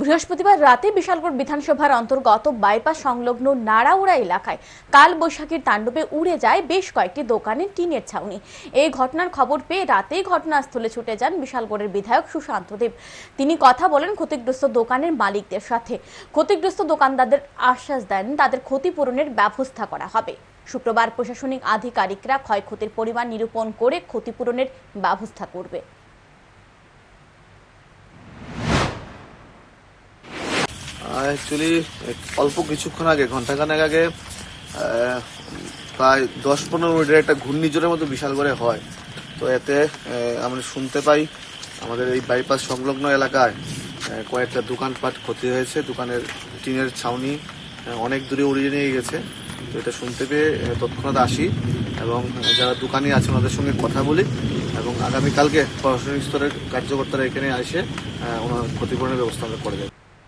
বৃহস্পতিবার রাতে বিশালগড় বিধানসভার অন্তর্গত বাইপাস সংলগ্ন নাড়াউড়া এলাকায় কাল বৈশাখীর তাণ্ডবে উড়ে যায় বেশ কয়েকটি দোকানের টিনের ছাউনি। এই ঘটনার খবর পেয়ে রাতেই ঘটনাস্থলে ছুটে যান বিশালগড়ের বিধায়ক সুশান্ত দেব। তিনি কথা বলেন ক্ষতিগ্রস্ত দোকানের মালিকদের সাথে। ক্ষতিগ্রস্ত দোকানদারদের আশ্বাস দেন তাদের ক্ষতিপূরণের ব্যবস্থা করা হবে। শুক্রবার প্রশাসনিক আধিকারিকরা ক্ষয়ক্ষতির পরিমাণ নিরূপণ করে ক্ষতিপূরণের ব্যবস্থা করবে। অ্যাকচুয়ালি অল্প কিছুক্ষণ আগে ঘন্টাখানেক আগে প্রায় দশ পনেরো মিনিটের একটা ঘূর্ণিঝড়ের মতো বিশাল করে হয়। তো এতে আমরা শুনতে পাই, আমাদের এই বাইপাস সংলগ্ন এলাকায় কয়েকটা দোকানপাট ক্ষতি হয়েছে। দোকানের টিনের ছাউনি অনেক দূরে উড়িয়ে নিয়ে গেছে। তো এটা শুনতে পেয়ে তৎক্ষণাৎ আসি এবং যারা দোকানি আছে, ওনাদের সঙ্গে কথা বলি এবং আগামীকালকে প্রশাসনিক স্তরের কার্যকর্তারা এখানে এসে ওনার ক্ষতিপূরণের ব্যবস্থা আমরা করে দেবো।